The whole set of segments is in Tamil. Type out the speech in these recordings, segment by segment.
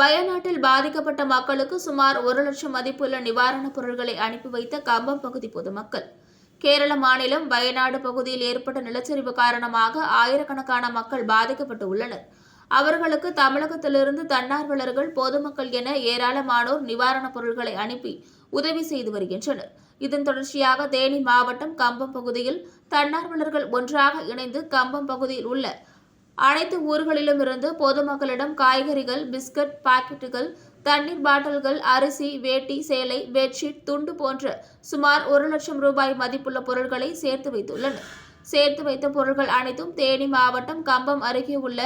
வயநாட்டில் பாதிக்கப்பட்ட மக்களுக்கு சுமார் ஒரு லட்சம் மதிப்புள்ள நிவாரணப் பொருட்களை அனுப்பி வைத்த கம்பம் பகுதி பொதுமக்கள். கேரள மாநிலம் வயநாடு பகுதியில் ஏற்பட்ட நிலச்சரிவு காரணமாக ஆயிரக்கணக்கான மக்கள் பாதிக்கப்பட்டு உள்ளனர். அவர்களுக்கு தமிழகத்திலிருந்து தன்னார்வலர்கள் பொதுமக்கள் என ஏராளமானோர் நிவாரணப் பொருட்களை அனுப்பி உதவி செய்து வருகின்றனர். இதன் தொடர்ச்சியாக தேனி மாவட்டம் கம்பம் பகுதியில் தன்னார்வலர்கள் ஒன்றாக இணைந்து கம்பம் பகுதியில் உள்ள அனைத்து ஊர்களிலும் இருந்து பொதுமக்களிடம் காய்கறிகள் பிஸ்கட் பாக்கெட்டுகள் தண்ணீர் பாட்டில்கள் அரிசி வேட்டி சேலை பெட்ஷீட் துண்டு போன்ற சுமார் ஒரு லட்சம் ரூபாய் மதிப்புள்ள பொருட்களை சேர்த்து வைத்துள்ளனர். சேர்த்து வைத்த பொருட்கள் அனைத்தும் தேனி மாவட்டம் கம்பம் அருகே உள்ள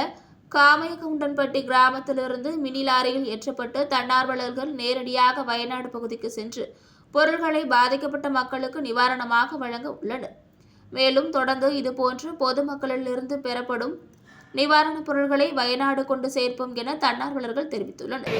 காமையகுண்டன்பட்டி கிராமத்திலிருந்து மினி லாரியில் ஏற்றப்பட்டு தன்னார்வலர்கள் நேரடியாக வயநாடு பகுதிக்கு சென்று பொருட்களை பாதிக்கப்பட்ட மக்களுக்கு நிவாரணமாக வழங்க உள்ளனர். மேலும் தொடர்ந்து இதுபோன்று பொதுமக்களிலிருந்து பெறப்படும் நிவாரணப் பொருட்களை வயநாடு கொண்டு சேர்ப்போம் என தன்னார்வலர்கள் தெரிவித்துள்ளனர்.